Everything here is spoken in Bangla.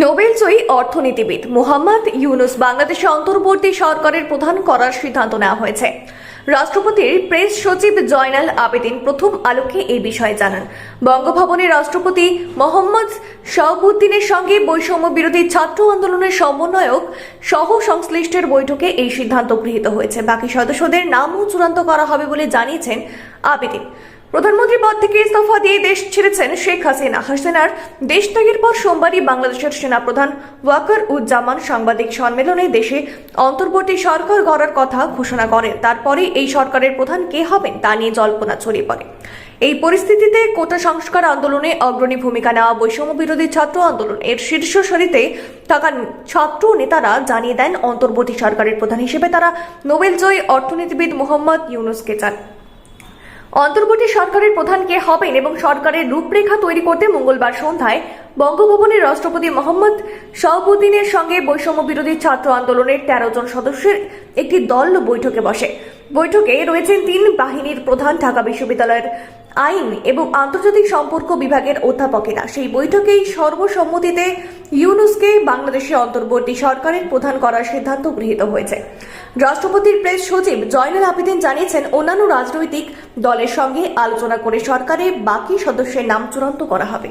নোবেল জয়ী অর্থনীতিবিদ মোহাম্মদ ইউনুস বাংলাদেশে অন্তর্বর্তী সরকারের প্রধান করার সিদ্ধান্ত নেওয়া হয়েছে। রাষ্ট্রপতির প্রেস সচিব জয়নাল আবেদিন প্রথম আলোকে এই বিষয়ে জানান। বঙ্গভবনে রাষ্ট্রপতি মোহাম্মদ শাহাবুদ্দিনের সঙ্গে বৈষম্য বিরোধী ছাত্র আন্দোলনের সমন্বয়ক সহ সংশ্লিষ্টের বৈঠকে এই সিদ্ধান্ত গৃহীত হয়েছে। বাকি সদস্যদের নামও চূড়ান্ত করা হবে বলে জানিয়েছেন আবেদিন। প্রধানমন্ত্রী পদ থেকে ইস্তফা দিয়ে দেশ ছেড়েছেন শেখ হাসিনা। হাসিনার দেশ ত্যাগের পর সোমবারই বাংলাদেশের সেনাপ্রধান ওয়াকার উজ্জামান সাংবাদিক সম্মেলনে দেশে অন্তর্বর্তী সরকার গড়ার কথা ঘোষণা করেন। তারপরে এই সরকারের প্রধান কে হবেন তা নিয়ে জল্পনা ছড়িয়ে পড়ে। এই পরিস্থিতিতে কোটা সংস্কার আন্দোলনে অগ্রণী ভূমিকা নেওয়া বৈষম্য বিরোধী ছাত্র আন্দোলন এর শীর্ষ সারিতে থাকা ছাত্র নেতারা জানিয়ে দেন, অন্তর্বর্তী সরকারের প্রধান হিসেবে তারা নোবেল জয়ী অর্থনীতিবিদ মোহাম্মদ ইউনুসকে চান। অন্তর্বর্তী সরকারের প্রধান কে হবেন এবং সরকারের রূপরেখা তৈরি করতে মঙ্গলবার সন্ধ্যায় বঙ্গভবনের রাষ্ট্রপতি মোহাম্মদ শাহাবুদ্দিনের সঙ্গে বৈষম্য বিরোধী ছাত্র আন্দোলনের তেরো জন সদস্যের একটি দল বৈঠকে বসে। বৈঠকে রয়েছেন তিন বাহিনীর প্রধান ঢাকা বিশ্ববিদ্যালয়ের আইন এবং আন্তর্জাতিক সম্পর্ক বিভাগের অধ্যাপকেরা। সেই বৈঠকেই সর্বসম্মতিতে ইউনুসকে বাংলাদেশের অন্তর্বর্তী সরকারের প্রধান করার সিদ্ধান্ত গৃহীত হয়েছে। রাষ্ট্রপতির প্রেস সচিব জয়নাল আবেদিন জানিয়েছেন, অন্যান্য রাজনৈতিক দলের সঙ্গে আলোচনা করে সরকারের বাকি সদস্যের নাম চূড়ান্ত করা হবে।